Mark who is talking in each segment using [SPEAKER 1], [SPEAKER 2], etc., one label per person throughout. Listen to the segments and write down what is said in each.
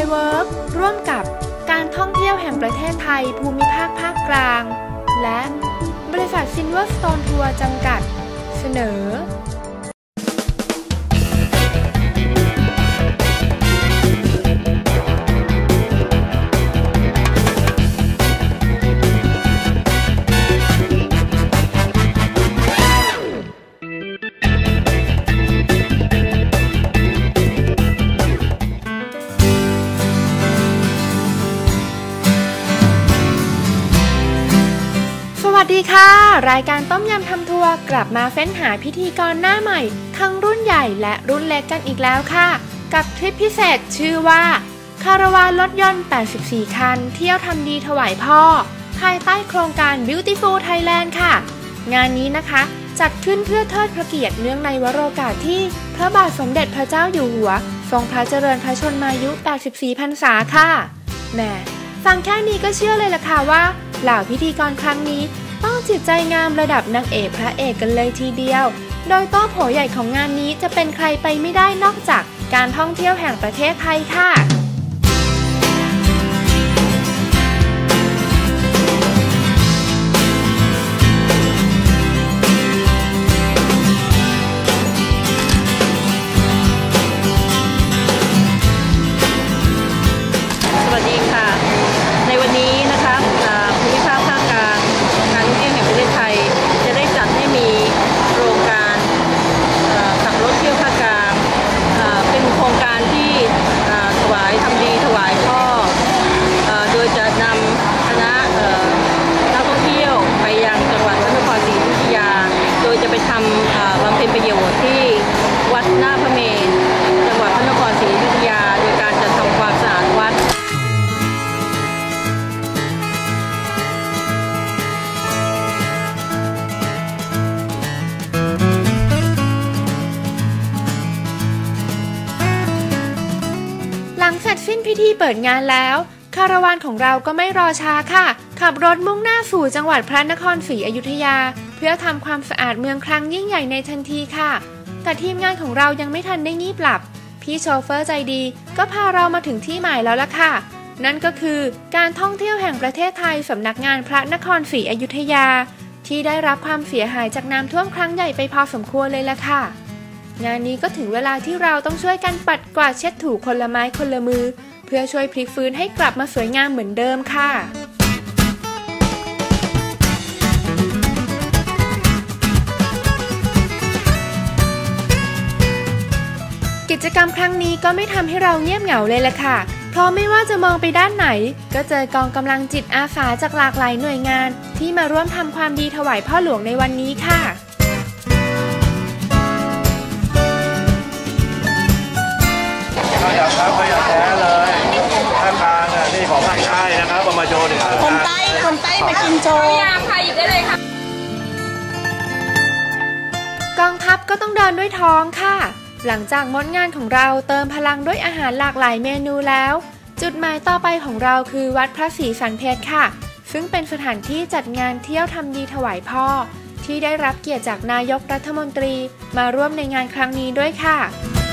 [SPEAKER 1] y Work ร่วมกับการท่องเที่ยวแห่งประเทศไทยภูมิภาคภาคกลาง และบริษัท Silverstone Tour จำกัด เสนอ ดีค่ะ รายการต้มยำทำทัวร์กลับมาเฟ้นหาพิธีกรหน้าใหม่ ทั้งรุ่นใหญ่และรุ่นเล็กกันอีกแล้วค่ะ กับทริปพิเศษชื่อว่า คาราวานรถยนต์ 84 คัน เที่ยวทำดีถวายพ่อ ภายใต้โครงการ Beautiful Thailand ค่ะ งานนี้นะคะ จัดขึ้นเพื่อเทิดพระเกียรติเนื่องในวโรกาสที่ พระบาทสมเด็จพระเจ้าอยู่หัว ทรงพระเจริญพระชนมายุ 84พรรษาค่ะแหมฟังแค่นี้ก็เชื่อเลยล่ะค่ะว่าเหล่าพิธีกรครั้งนี้ ต้องจิตใจงามระดับนางเอกพระเอกกันเลยทีเดียว โดยโต้โผใหญ่ของงานนี้จะเป็นใครไปไม่ได้นอกจากการท่องเที่ยวแห่งประเทศไทยค่ะ
[SPEAKER 2] สิ้นพิธีเปิดงา
[SPEAKER 1] นแล้ว คาราวานของเราก็ไม่รอช้าค่ะ ขับรถมุ่งหน้าสู่จังหวัดพระนครศรีอยุธยา เพื่อทำความสะอาดเมืองครั้งยิ่งใหญ่ในทันทีค่ะ แต่ทีมงานของเรายังไม่ทันได้งีบหลับ พี่โชเฟอร์ใจดี ก็พาเรามาถึงที่หมายแล้วล่ะค่ะ นั่นก็คือการท่องเที่ยวแห่งประเทศไทยสำนักงานพระนครศรีอยุธยา ที่ได้รับความเสียหายจากน้ำท่วมครั้งใหญ่ไปพอสมควรเลยล่ะค่ะ งานนี้ก็ถึงเวลาที่เราต้องช่วยกันปัดกวาดเช็ดถูคนละไม้คนละมือ เพื่อช่วยพลิกฟื้นให้กลับมาสวยงามเหมือนเดิมค่ะกิจกรรมครั้งนี้ก็ไม่ทำให้เราเงียบเหงาเลยละค่ะ เพราะไม่ว่าจะมองไปด้านไหน ก็เจอกองกำลังจิตอาสาจากหลากหลายหน่วยงาน ที่มาร่วมทำความดีถวายพ่อหลวงในวันนี้ค่ะ
[SPEAKER 3] ขยะครับขยะแท้เลยภาคกลางอะนี่ของภาคใต้นะครับเอามาโชว์หนึ่งอัน
[SPEAKER 4] คน
[SPEAKER 3] นะ
[SPEAKER 4] ใต้คนใต้มากินโชว์
[SPEAKER 1] กองทัพก็ต้องเดินด้วยท้องค่ะ หลังจากงดงานของเราเติมพลังด้วยอาหารหลากหลายเมนูแล้ว จุดหมายต่อไปของเราคือวัดพระศรีสันเพชรค่ะ ซึ่งเป็นสถานที่จัดงานเที่ยวทำดีถวายพ่อ ที่ได้รับเกียรติจากนายกรัฐมนตรี มาร่วมในงานครั้งนี้ด้วยค่ะและ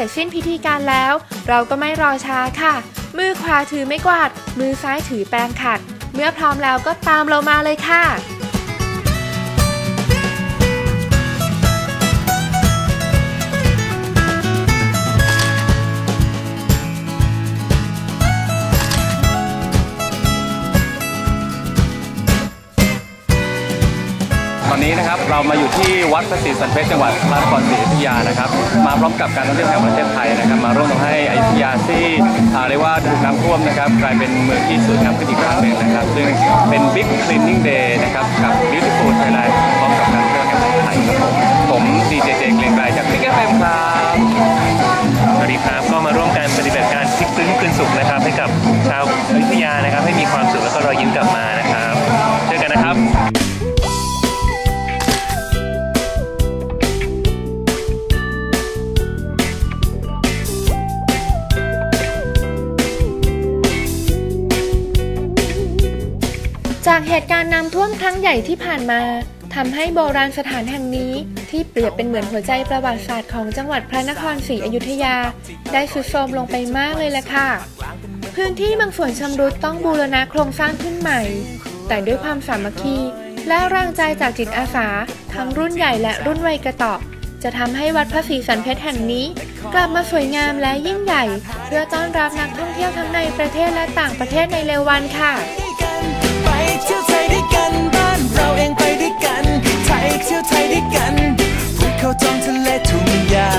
[SPEAKER 1] ร็จสิ้นพิธีการแล้ว เราก็ไม่รอช้าค่ะ มือขวาถือไม้กวาด มือซ้ายถือแปรงขัด เมื่อพร้อมแล้วก็ตามเรามาเลยค่ะ
[SPEAKER 5] นี้นะครับเรามาอยู่ที่วัดพระศรีสันเพชรจังหวัดพระนครศรีอยุธยานะครับ มาพร้อมกับการท่องเที่ยวแห่งประเทศไทยนะครับ มาร่วมทำให้อยุธยาที่เรียกว่าถูกน้ำท่วมนะครับกลายเป็นเมืองที่สวยงามขึ้นอีกครั้งหนึ่งนะครับ ซึ่งเป็น Big Cleaning Day นะครับกับ Beautiful Thailand พร้อมกับการท่องเที่ยวแห่งประเทศไทยครับผมผมดีเจเจเกรียงไกรจากพิกเกอร์เฟมครับ
[SPEAKER 6] สวัสดีครับก็มาร่วมกันปฏิบัติการพลิกฟื้นคืนสุขนะครับ ให้กับชาวอยุธยานะครับ ให้มีความสุขแล้วก็รอยยิ้มกลับมานะครับเจอกันนะครับ
[SPEAKER 1] จากเหตุการณ์น้ำท่วมครั้งใหญ่ที่ผ่านมาทำให้โบราณสถานแห่งนี้ที่เปรียบเป็นเหมือนหัวใจประวัติศาสตร์ของจังหวัดพระนครศรีอยุธยา ได้สุดโทรมลงไปมากเลยล่ะค่ะ พื้นที่บางส่วนชำรุดต้องบูรณะโครงสร้างขึ้นใหม่ แต่ด้วยความสามัคคี และแรงใจจากจิตอาสา ทั้งรุ่นใหญ่และรุ่นวัยกระต่อจะทำให้วัดพระศรีสันเพชรแห่งนี้ กลับมาสวยงามและยิ่งใหญ่ เพื่อต้อนรับนักท่องเที่ยวทั้งในประเทศและต่างประเทศในเร็ววันค่ะ
[SPEAKER 4] กันบ้านเราเองไปด้วยกัน ไทยเที่ยวไทยด้วยกันภูเขาทองทะเลทุ่งหญ้า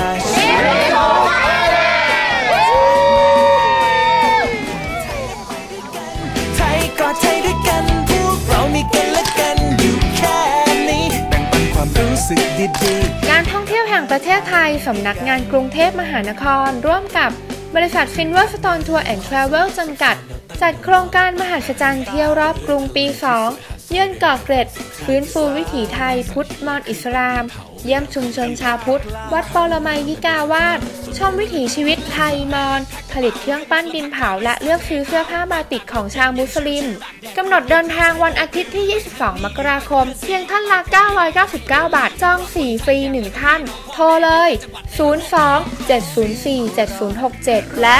[SPEAKER 4] ไทยก็ไทยด้วยกันพวกเรามีกันและกันอยู่แค่นี้แบ่งปันความรู้สึกดีๆ
[SPEAKER 1] การท่องเที่ยวแห่งประเทศไทยสำนักงานกรุงเทพมหานคร ร่วมกับบริษัทฟินเวอร์สตอนทัวร์แอนด์ทราเวลจำกัด จัดโครงการมหัศจรรย์เที่ยวรอบกรุงปี2เยื่นเกาะเกร็ดฟื้นฟูวิถีไทย พุทธมอญอิสลาม เยี่ยมชุมชนชาวพุทธ วัดปรมัยยิกาวาสชมวิถีชีวิตไทยมอญผลิตเครื่องปั้นดินเผาและเลือกซื้อเสื้อผ้าบาติกของชาวมุสลิมกำหนดเดินทางวันอาทิตย์ที่ 22 มกราคม เพียงท่านละ 999 บาทจอง 4 ฟรี 1 ท่าน โทรเลย 02 704 7067 และ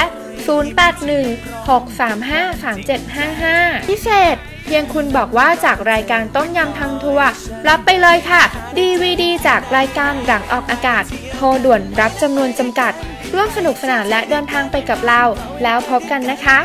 [SPEAKER 1] 081 635 3755 พิเศษ เพียงคุณบอกว่าจากรายการต้มยำทำทัวร์รับไปเลยค่ะ DVD จากรายการหลังออกอากาศ โทรด่วนรับจำนวนจำกัด ร่วมสนุกสนานและเดินทางไปกับเรา แล้วพบกันนะคะ